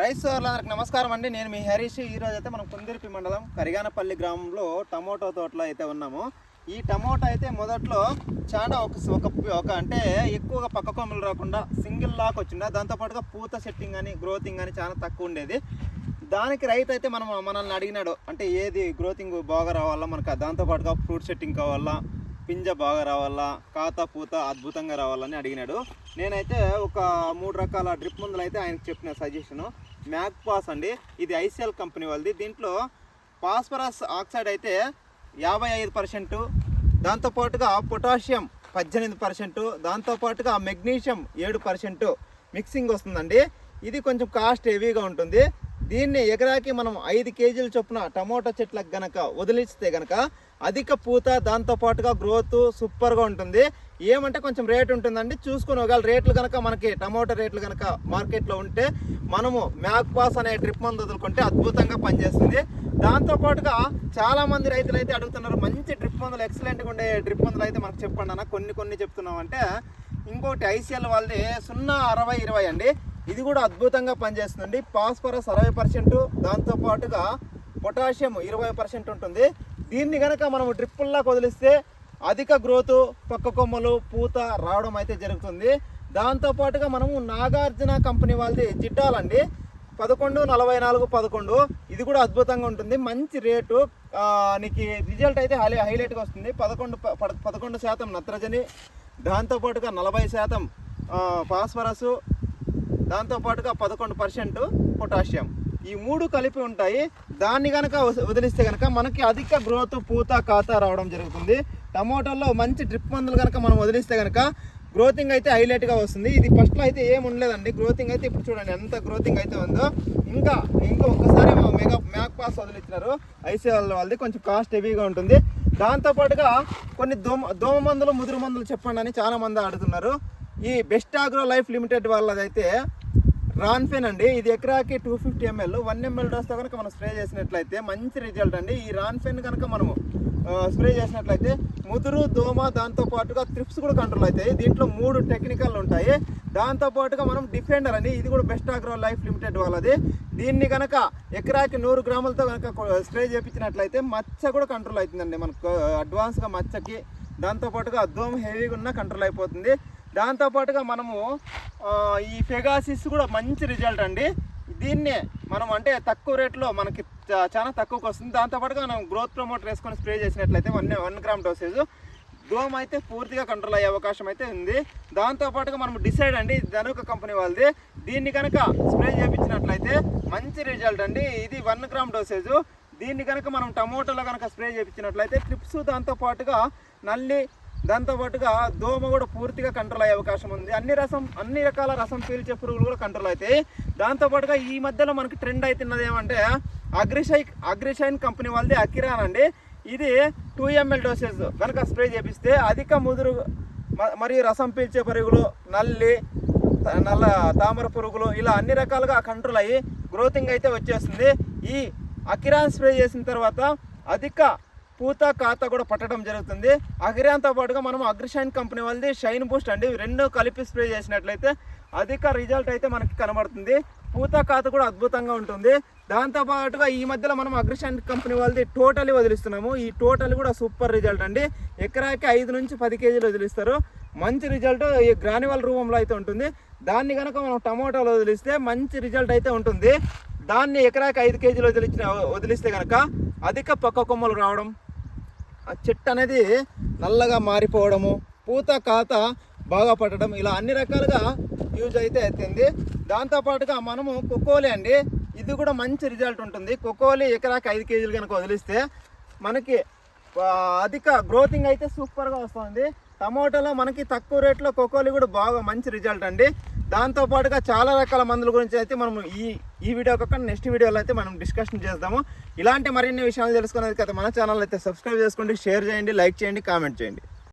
Rice సోదరులందరికి నమస్కారం అండి. నేను మీ హరీష్. ఈ రోజు అయితే మనం కుందిరిపి మండలం కరిగానపల్లి గ్రామంలో టమోటో తోటలో అయితే ఉన్నాము. ఈ టమోటా అయితే మొదట్లో చాలా ఒక ఒక ఒక అంటే ఎక్కువగా పక్క కొమ్మలు రాకుండా సింగిల్ లాక్ వచ్చిండే దాంతోపాటుగా పూత సెట్టింగ్ అని గ్రోతింగ్ కానీ చాలా తక్కువ ఉండేది. దానికి రైతు అయితే మనం మనల్ని అడిగినాడు. అంటే ఏది గ్రోతింగ్ బాగా రావాలా మనకు? దాంతోపాటుగా ఫ్రూట్ సెట్టింగ్ కావాలా? పింజ బాగా రావాలా కాత పూత అద్భుతంగా రావాలని అడిగినాడు. నేనైతే ఒక మూడు రకాల డ్రిప్ మందులు అయితే ఆయనకు చెప్పిన సజెషను. మ్యాక్ పాస్ అండి ఇది ఐసీఎల్ కంపెనీ వాళ్ళది. దీంట్లో ఫాస్ఫరస్ ఆక్సైడ్ అయితే యాభై ఐదు పర్సెంటు దాంతోపాటుగా పొటాషియం పద్దెనిమిది పర్సెంటు దాంతోపాటుగా మెగ్నీషియం ఏడు పర్సెంటు మిక్సింగ్ వస్తుందండి. ఇది కొంచెం కాస్ట్ హెవీగా ఉంటుంది. దీన్ని ఎకరాకి మనం ఐదు కేజీల చొప్పున టమోటా చెట్లకు గనక వదిలిస్తే గనక అధిక పూత దాంతోపాటుగా గ్రోత్ సూపర్గా ఉంటుంది. ఏమంటే కొంచెం రేట్ ఉంటుందండి. చూసుకుని ఒకవేళ రేట్లు కనుక మనకి టమోటా రేట్లు కనుక మార్కెట్లో ఉంటే మనము మ్యాక్ పాస్ అనే డ్రిప్ మందు వదులుకుంటే అద్భుతంగా పనిచేస్తుంది. దాంతోపాటుగా చాలామంది రైతులు అయితే అడుగుతున్నారు మంచి డ్రిప్ మందులు ఎక్సలెంట్గా ఉండే డ్రిప్ మందులు అయితే మనకు చెప్పండి అన్న. కొన్ని కొన్ని చెప్తున్నాం అంటే ఇంకోటి ఐసీఎల్ వాళ్ళది సున్నా అరవై ఇరవై అండి. ఇది కూడా అద్భుతంగా పనిచేస్తుందండి. పాస్పరస్ అరవై పర్సెంట్ దాంతోపాటుగా పొటాషియం ఇరవై పర్సెంట్ ఉంటుంది. దీన్ని కనుక మనం డ్రిప్పుల్లా వదిలిస్తే అధిక గ్రోత్ పక్క కొమ్మలు పూత రావడం అయితే జరుగుతుంది. దాంతోపాటుగా మనము నాగార్జున కంపెనీ వాళ్ళది జిడ్డాలండి. పదకొండు నలభై నాలుగు పదకొండు. ఇది కూడా అద్భుతంగా ఉంటుంది. మంచి రేటు. నీకు రిజల్ట్ అయితే హై హైలైట్గా వస్తుంది. పదకొండు ప- పద- పదకొండు శాతం నత్రజని దాంతోపాటుగా నలభై శాతం ఫాస్ఫరస్ దాంతోపాటుగా పదకొండు పర్సెంట్ పొటాషియం. ఈ మూడు కలిపి ఉంటాయి. దాన్ని కనుక వదిలిస్తే కనుక మనకి అధిక గ్రోత్ పూత కాత రావడం జరుగుతుంది. టమోటాల్లో మంచి డ్రిప్ మందులు కనుక మనం వదిలిస్తే కనుక గ్రోతింగ్ అయితే హైలైట్గా వస్తుంది. ఇది ఫస్ట్లో అయితే ఏం ఉండలేదండి. గ్రోతింగ్ అయితే ఇప్పుడు చూడండి ఎంత గ్రోతింగ్ అయితే ఉందో. ఇంకా ఇంకా ఒక్కసారి మెగా మ్యాక్ పాస్ వదిలిచ్చినారు. ఐసీఎల్ వాళ్ళది కొంచెం కాస్ట్ హెవీగా ఉంటుంది. దాంతోపాటుగా కొన్ని దోమ దోమ మందులు ముదురు మందులు చెప్పండి అని చాలామంది అడుగుతున్నారు ఈ బెస్ట్ ఆగ్రో లైఫ్ లిమిటెడ్ వాళ్ళదైతే రాన్ఫెన్ అండి. ఇది ఎకరాకి two fifty ML one ML డోస్తో కనుక మనం స్ప్రే చేసినట్లయితే మంచి రిజల్ట్ అండి. ఈ రాన్ఫెన్ కనుక మనము స్ప్రే చేసినట్లయితే ముదురు దోమ దాంతోపాటుగా త్రిప్స్ కూడా కంట్రోల్ అవుతాయి. దీంట్లో మూడు టెక్నికల్ ఉంటాయి. దాంతోపాటుగా మనం డిఫెండర్ అని ఇది కూడా బెస్ట్ ఆగ్రో లైఫ్ లిమిటెడ్ వాళ్ళది. దీన్ని కనుక ఎకరాకి నూరు గ్రాములతో కనుక స్ప్రే చేయించినట్లయితే మచ్చ కూడా కంట్రోల్ అవుతుందండి. మనకు అడ్వాన్స్గా మచ్చకి దాంతోపాటుగా దోమ హెవీగా ఉన్న కంట్రోల్ అయిపోతుంది. దాంతోపాటుగా మనము ఈ ఫెగాసిస్ కూడా మంచి రిజల్ట్ అండి. దీన్నే మనం అంటే తక్కువ రేట్లో మనకి చా- చాలా తక్కువకి వస్తుంది. దాంతోపాటుగా మనం గ్రోత్ ప్రమోటర్ వేసుకొని స్ప్రే చేసినట్లయితే వన్ వన్ గ్రామ్ డోసేజ్ దోమ అయితే పూర్తిగా కంట్రోల్ అయ్యే అవకాశం అయితే ఉంది. దాంతోపాటుగా మనం డిసైడ్ అండి ధనుక కంపెనీ వాళ్ళది. దీన్ని కనుక స్ప్రే చేయించినట్లయితే మంచి రిజల్ట్ అండి. ఇది వన్ గ్రామ్ డోసేజ్ దీన్ని కనుక మనం టమోటాలో కనుక స్ప్రే చేయించినట్లయితే ట్రిప్స్ దాంతోపాటుగా నల్లి దాంతోపాటుగా దోమ కూడా పూర్తిగా కంట్రోల్ అయ్యే అవకాశం ఉంది. అన్ని రసం అన్ని రకాల రసం పీల్చే పురుగులు కూడా కంట్రోల్ అవుతాయి. దాంతోపాటుగా ఈ మధ్యలో మనకి ట్రెండ్ అవుతున్నది ఏమంటే అగ్రిషై అగ్రిషైన్ కంపెనీ వాళ్ళది అకిరాన్ అండి. ఇది టూ ఎంఎల్ డోసెస్ కనుక స్ప్రే చేపిస్తే అధిక ముదురు మరియు రసం పీల్చే పురుగులు నల్లి నల్ల తామర పురుగులు ఇలా అన్ని రకాలుగా కంట్రోల్ అయ్యి గ్రోతింగ్ అయితే వచ్చేస్తుంది. ఈ అకిరాన్ స్ప్రే చేసిన తర్వాత అధిక పూత ఖాతా కూడా పట్టడం జరుగుతుంది. అగిరాన్తో పాటుగా మనం అగ్రిషైన్ కంపెనీ వాళ్ళది షైన్ బూస్ట్ అండి. రెండు కలిపి స్ప్రే చేసినట్లయితే అధిక రిజల్ట్ అయితే మనకి కనబడుతుంది. పూత ఖాతా కూడా అద్భుతంగా ఉంటుంది. దాంతోపాటుగా ఈ మధ్యలో మనం అగ్రిషైన్ కంపెనీ వాళ్ళది టోటలీ వదిలిస్తున్నాము. ఈ టోటల్ కూడా సూపర్ రిజల్ట్ అండి. ఎకరాకి ఐదు నుంచి పది కేజీలు వదిలిస్తారు. మంచి రిజల్ట్ ఈ గ్రానివల్ రూపంలో అయితే ఉంటుంది. దాన్ని కనుక మనం టమోటాలో వదిలిస్తే మంచి రిజల్ట్ అయితే ఉంటుంది. దాన్ని ఎకరాకి ఐదు కేజీలు వదిలించిన వదిలిస్తే కనుక అధిక పక్క కొమ్మలు రావడం ఆ చెట్టు అనేది నల్లగా మారిపోవడము పూత కాత బాగా పట్టడం ఇలా అన్ని రకాలుగా యూజ్ అయితే అవుతుంది దాంతోపాటుగా మనము కొకోలి అండి. ఇది కూడా మంచి రిజల్ట్ ఉంటుంది. కొకోలి ఎకరాకి ఐదు కేజీలు కనుక వదిలిస్తే మనకి అధిక గ్రోతింగ్ అయితే సూపర్గా వస్తుంది. టమోటాలో మనకి తక్కువ రేట్లో కొకోలి కూడా బాగా మంచి రిజల్ట్ అండి. దాంతోపాటుగా చాలా రకాల మందుల గురించి అయితే మనం ఈ ఈ వీడియో కాకుండా నెక్స్ట్ వీడియోలో అయితే మనం డిస్కషన్ చేద్దాము. ఇలాంటి మరిన్ని విషయాలు తెలుసుకునేది కదా మన ఛానల్ అయితే సబ్స్క్రైబ్ చేసుకోండి షేర్ చేయండి లైక్ చేయండి కామెంట్ చేయండి.